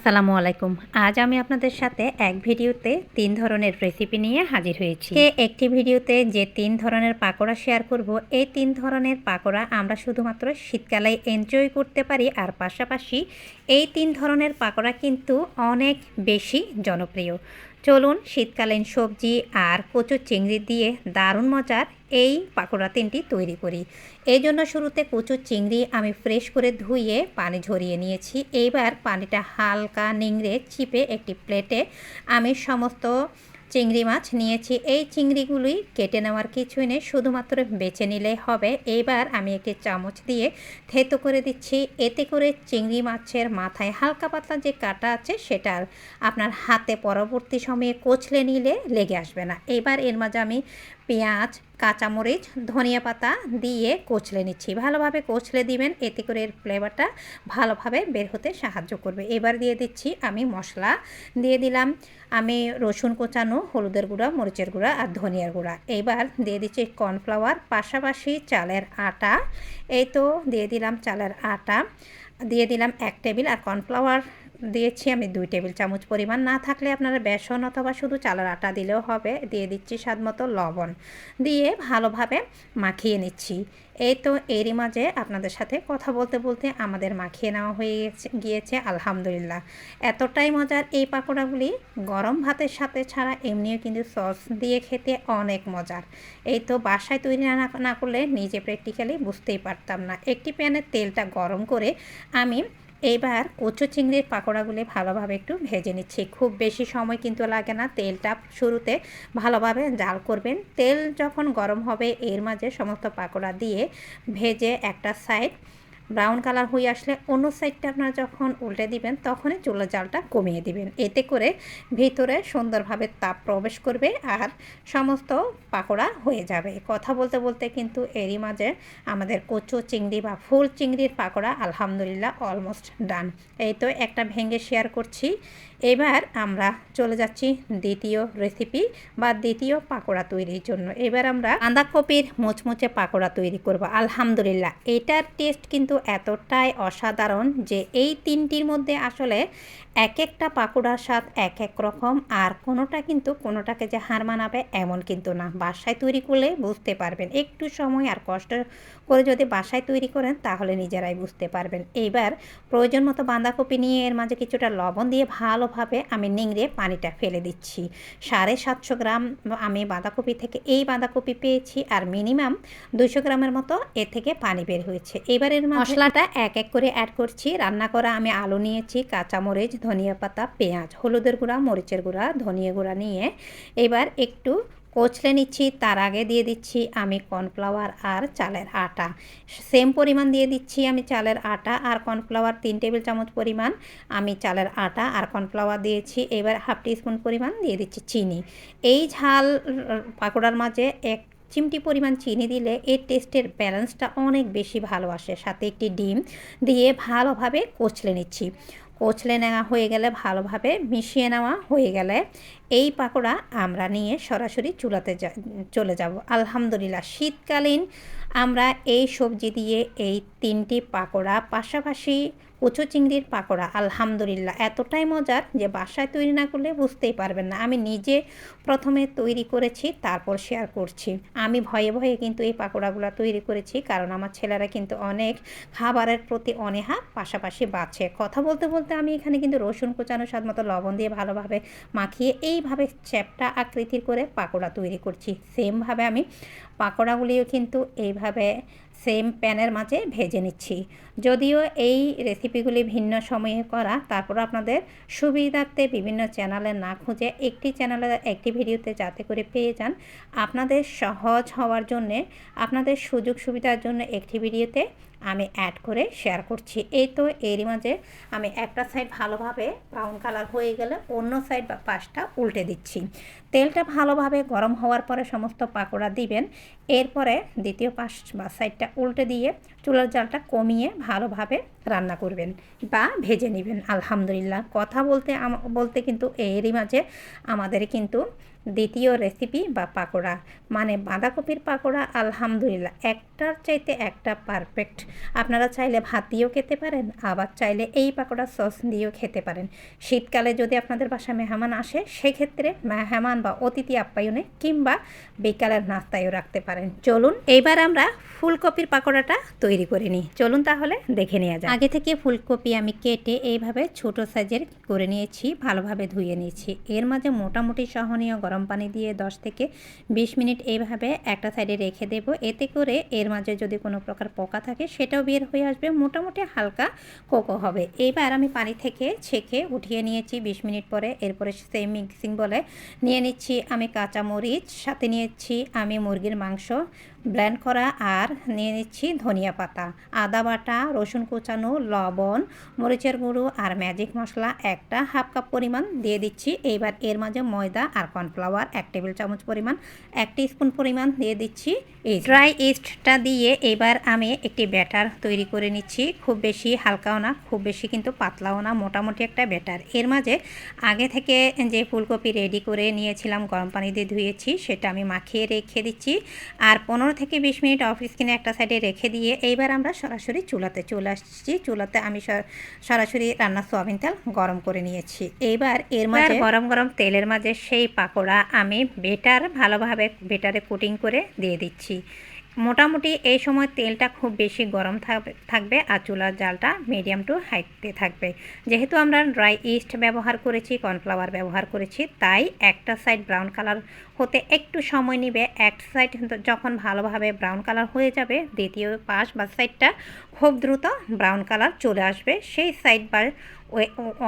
আসসালামু আলাইকুম। আজ আমি আপনাদের সাথে এক ভিডিওতে তিন ধরনের রেসিপি নিয়ে হাজির হয়েছি। একটি ভিডিওতে যে তিন ধরনের পাকোড়া শেয়ার করব, এই তিন ধরনের পাকোড়া আমরা শুধুমাত্র শীতকালে এনজয় করতে পারি আর পাশাপাশি এই তিন ধরনের পাকোড়া কিন্তু অনেক বেশি জনপ্রিয়। চলুন শীতকালীন সবজি আর কচুর চিংড়ি দিয়ে দারুণ মজার এই পাকোড়া তিনটি তৈরি করি। এই জন্য শুরুতে কচুর চিংড়ি আমি ফ্রেশ করে ধুয়ে পানি ঝরিয়ে নিয়েছি। এইবার পানিটা হালকা নিংড়ে চিপে একটি প্লেটে আমি সমস্ত চিংড়ি মাছ নিয়েছি। এই চিংড়িগুলি কেটে নেওয়ার কিছুই নেই, শুধুমাত্র বেছে নিলেই হবে। এবার আমি একটি চামচ দিয়ে থেতো করে দিচ্ছি। এতে করে চিংড়ি মাছের মাথায় হালকা পাতলা যে কাটা আছে সেটা আপনার হাতে পরবর্তী সময়ে কোচলে নিলে লেগে আসবে না। এবার এর মাঝে আমি পেঁয়াজ, কাঁচামরিচ, ধনিয়া পাতা দিয়ে কচলে নিচ্ছি। ভালোভাবে কচলে দিবেন, এতে করে এর ফ্লেভারটা ভালোভাবে বের হতে সাহায্য করবে। এবার দিয়ে দিচ্ছি আমি মশলা। দিয়ে দিলাম আমি রসুন কোচানো, হলুদের গুঁড়া, মরিচের গুঁড়া আর ধনিয়ার গুঁড়া। এবার দিয়ে দিচ্ছি কর্নফ্লাওয়ার, পাশাপাশি চালের আটা। এই তো, দিয়ে দিলাম চালের আটা। দিয়ে দিলাম এক টেবিল আর কর্নফ্লাওয়ার দিয়েছি আমি দুই টেবিল চামচ পরিমাণ। না থাকলে আপনারা বেসন অথবা শুধু চালের আটা দিলেও হবে। দিয়ে দিচ্ছি স্বাদ মতো লবণ। দিয়ে ভালোভাবে মাখিয়ে নিচ্ছি। এই তো এরই মাঝে আপনাদের সাথে কথা বলতে বলতে আমাদের মাখিয়ে নেওয়া হয়ে গিয়েছে। আলহামদুলিল্লাহ। এতটাই মজার এই পাকোড়াগুলি গরম ভাতের সাথে ছাড়া এমনিও কিন্তু সস দিয়ে খেতে অনেক মজার। এই তো বাসায় তৈরি না না করলে নিজে প্র্যাকটিক্যালি বুঝতেই পারতাম না। একটি প্যানের তেলটা গরম করে আমি এইবার কচু চিংড়ির পাকোড়াগুলি ভালোভাবে একটু ভেজে নিচ্ছি। খুব বেশি সময় কিন্তু লাগে না, তেলটা শুরুতে ভালোভাবে জাল করবেন। তেল যখন গরম হবে, এর মাঝে সমস্ত পাকোড়া দিয়ে ভেজে একটা সাইড ব্রাউন কালার হয়ে আসলে অন্য সাইডটা আপনারা যখন উল্টে দিবেন, তখনই চুলো জালটা কমিয়ে দিবেন। এতে করে ভিতরে সুন্দরভাবে তাপ প্রবেশ করবে আর সমস্ত পাকোড়া হয়ে যাবে। কথা বলতে বলতে কিন্তু এরই মাঝে আমাদের কচু চিংড়ি বা ফুল চিংড়ির পাকোড়া আলহামদুলিল্লাহ অলমোস্ট ডান এই তো একটা ভেঙে শেয়ার করছি। এবার আমরা চলে যাচ্ছি দ্বিতীয় রেসিপি বা দ্বিতীয় পাকোড়া তৈরির জন্য। এবার আমরা বাঁধাকপির মুচমুচে পাকোড়া তৈরি করব। আলহামদুলিল্লাহ, এটার টেস্ট কিন্তু এতটাই অসাধারণ যে এই তিনটির মধ্যে আসলে এক একটা পাকোড়ার স্বাদ এক এক রকম আর কোনোটা কিন্তু কোনোটাকে যে হার মানাবে এমন কিন্তু না। বাসায় তৈরি করলে বুঝতে পারবেন, একটু সময় আর কষ্ট করে যদি বাসায় তৈরি করেন তাহলে নিজেরাই বুঝতে পারবেন। এইবার প্রয়োজন মতো বাঁধাকপি নিয়ে এর মাঝে কিছুটা লবণ দিয়ে ভালোভাবে আমি নিংড়ে পানিটা ফেলে দিচ্ছি। সাড়ে সাতশো গ্রাম আমি বাঁধাকপি থেকে এই বাঁধাকপি পেয়েছি আর মিনিমাম দুশো গ্রামের মতো এ থেকে পানি বের হয়েছে। এবারের মশলাটা এক এক করে অ্যাড করছি। রান্না করা আমি আলু নিয়েছি কাঁচামরিচ ধনিয়া পাতা পেঁয়াজ হলুদের গুঁড়া মরিচের গুঁড়া ধনিয়া গুঁড়া নিয়ে এবার একটু কচলে নিচ্ছি, তার আগে দিয়ে দিচ্ছি আমি কর্নফ্লাওয়ার আর চালের আটা। সেম পরিমাণ দিয়ে দিচ্ছি আমি চালের আটা আর কর্নফ্লাওয়ার তিন টেবিল চামচ পরিমাণ আমি চালের আটা আর কর্নফ্লাওয়ার দিয়েছি। এবার হাফ টিস্পুন পরিমাণ দিয়ে দিচ্ছি চিনি। এই ঝাল পাকোড়ার মাঝে এক চিমটি পরিমাণ চিনি দিলে এর টেস্টের ব্যালেন্সটা অনেক বেশি ভালো আসে। সাথে একটি ডিম দিয়ে ভালোভাবে কচলে নিচ্ছি। কচলে নেওয়া হয়ে গেলে ভালোভাবে মিশিয়ে নেওয়া হয়ে গেলে এই পাকোড়া আমরা নিয়ে সরাসরি চুলাতে চলে যাব। আলহামদুলিল্লাহ, শীতকালীন আমরা এই সবজি দিয়ে এই তিনটি পাকোড়া, পাশাপাশি কচু চিংড়ির পাকোড়া, আলহামদুলিল্লাহ। এতটাই মজার যে বাসায় তৈরি না করলে বুঝতেই পারবেন না। আমি নিজে প্রথমে তৈরি করেছি, তারপর শেয়ার করছি। আমি ভয়ে ভয়ে কিন্তু এই পাকোড়াগুলো তৈরি করেছি, কারণ আমার ছেলেরা কিন্তু অনেক খাবারের প্রতি অনেহা, পাশাপাশি বাঁচে। কথা বলতে বলতে আমি এখানে কিন্তু রসুন কোচানো, স্বাদ মতো লবণ দিয়ে ভালোভাবে মাখিয়ে এইভাবে চ্যাপটা আকৃতির করে পাকোড়া তৈরি করছি। সেমভাবে আমি পাকোড়াগুলিও কিন্তু এইভাবে সেম প্যানের মাঝে ভেজে নিচ্ছি। যদিও এই রেসিপিগুলি ভিন্ন সময়ে করা, তারপর আপনাদের সুবিধার্থে বিভিন্ন চ্যানেলে না খুঁজে একটি চ্যানেলে একটি ভিডিওতে যাতে করে পেয়ে যান, আপনাদের সহজ হওয়ার জন্যে, আপনাদের সুযোগ সুবিধার জন্য একটি ভিডিওতে আমি অ্যাড করে শেয়ার করছি। এই তো এরই মাঝে আমি একটা সাইড ভালোভাবে ব্রাউন কালার হয়ে গেলে অন্য সাইড বা পাশটা উল্টে দিচ্ছি। তেলটা ভালোভাবে গরম হওয়ার পরে সমস্ত পাকোড়া দিবেন। এরপরে দ্বিতীয় পাশ বা সাইডটা উল্টে দিয়ে চুলার জালটা কমিয়ে ভালোভাবে রান্না করবেন বা ভেজে নেবেন। আলহামদুলিল্লাহ। কথা বলতে বলতে কিন্তু এরই মাঝে আমাদের কিন্তু দ্বিতীয় রেসিপি বা পাকোড়া। মানে বাঁধাকপির পাকোড়া, আলহামদুলিল্লাহ, একটার চাইতে একটা পারফেক্ট আপনারা চাইলে ভাত দিয়েও খেতে পারেন, আবার চাইলে এই পাকোড়া সস দিয়েও খেতে পারেন। শীতকালে যদি আপনাদের বাসায় মেহমান আসে, সেক্ষেত্রে মেহমান বা অতিথি আপ্যায়নে কিংবা বিকালের নাস্তায়ও রাখতে পারেন। চলুন এবার আমরা ফুলকপির পাকোড়াটা তৈরি করে নিই। চলুন তাহলে দেখে নেওয়া যায় আগে থেকে ফুলকপি আমি কেটে এইভাবে ছোট সাইজের করে নিয়েছি, ভালোভাবে ধুয়ে নিয়েছি। এর মাঝে মোটামুটি সহনীয় গরম পানি দিয়ে 10 থেকে 20 মিনিট এইভাবে একটা সাইডে রেখে দেব। এতে করে এর মাঝে যদি কোনো প্রকার পোকা থাকে সেটাও বের হয়ে আসবে। মোটামুটি হালকা কোকো হবে। এইবার আমি পানি থেকে ছেঁকে উঠিয়ে নিয়েছি 20 মিনিট পরে। এরপরে সেই মিক্সিং বলে নিয়ে নিচ্ছি আমি কাঁচা মরিচ সাথে নিয়েছি আমি মুরগির মাংস ব্লেন্ড করা আর নিয়ে নিচ্ছি ধনিয়া পাতা, আদা বাটা, রসুন কুচানো, লবণ, মরিচের গুঁড়ো আর ম্যাজিক মশলা একটা হাফ কাপ পরিমাণ দিয়ে দিচ্ছি। এইবার এর মাঝে ময়দা আর কর্নফ্লাওয়ার এক টেবিল চামচ পরিমাণ, এক স্পুন পরিমাণ দিয়ে দিচ্ছি। এই ড্রাই ইস্টটা দিয়ে এবার আমি একটি ব্যাটার তৈরি করে নিচ্ছি। খুব বেশি হালকাও না, খুব বেশি কিন্তু পাতলাও না, মোটামুটি একটা ব্যাটার এর মাঝে আগে থেকে যে ফুলকপি রেডি করে নিয়েছিলাম, গরম পানি দিয়ে ধুয়েছি, সেটা আমি মাখিয়ে রেখে দিচ্ছি। আর পনেরো থেকে বিশ মিনিট অফ স্ক্রিনে একটা সাইডে রেখে দিয়ে এইবার আমরা সরাসরি চুলাতে চলে আসছি। চুলাতে আমি সরাসরি রান্নার সোয়াবিন তেল গরম করে নিয়েছি। এইবার এর মাঝে গরম গরম তেলের মাঝে সেই পাকোড়া আমি বেটার ভালোভাবে বেটারে কুটিং করে দিয়ে দিচ্ছি। মোটামুটি এই সময় তেলটা খুব বেশি গরম থাকবে আর চুলার জালটা মিডিয়াম টু হাইতে থাকবে। যেহেতু আমরা ড্রাই ইস্ট ব্যবহার করেছি কর্নফ্লাওয়ার ব্যবহার করেছি, তাই একটা সাইড ব্রাউন কালার হতে একটু সময় নেবে। এক সাইড যখন ভালোভাবে ব্রাউন কালার হয়ে যাবে, দ্বিতীয় পাশ বা সাইডটা খুব দ্রুত ব্রাউন কালার চলে আসবে। সেই সাইড বা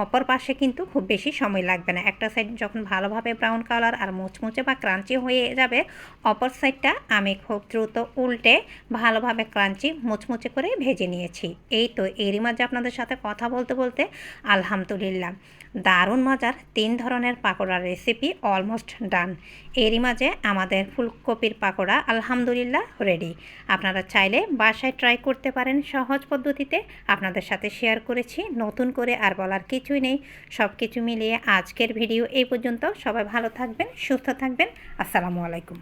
অপর পাশে কিন্তু খুব বেশি সময় লাগবে না। একটা সাইড যখন ভালোভাবে ব্রাউন কালার আর মুচমুচে বা ক্রাঞ্চি হয়ে যাবে, অপর সাইডটা আমি খুব দ্রুত উল্টে ভালোভাবে ক্রাঞ্চি মুচমুচে করে ভেজে নিয়েছি। এই তো এরই মাঝে আপনাদের সাথে কথা বলতে বলতে আলহামদুলিল্লাহ। দারুণ মজার তিন ধরনের পাকোড়ার রেসিপি অলমোস্ট ডান এরই মাঝে আমাদের ফুলকপির পাকোড়া আলহামদুলিল্লাহ রেডি আপনারা চাইলে বাসায় ট্রাই করতে পারেন সহজ পদ্ধতিতে। আপনাদের সাথে শেয়ার করেছি, নতুন করে আর বলার কিছুই নেই। সব কিছু মিলিয়ে আজকের ভিডিও এই পর্যন্ত। সবাই ভালো থাকবেন, সুস্থ থাকবেন। আসসালামু আলাইকুম।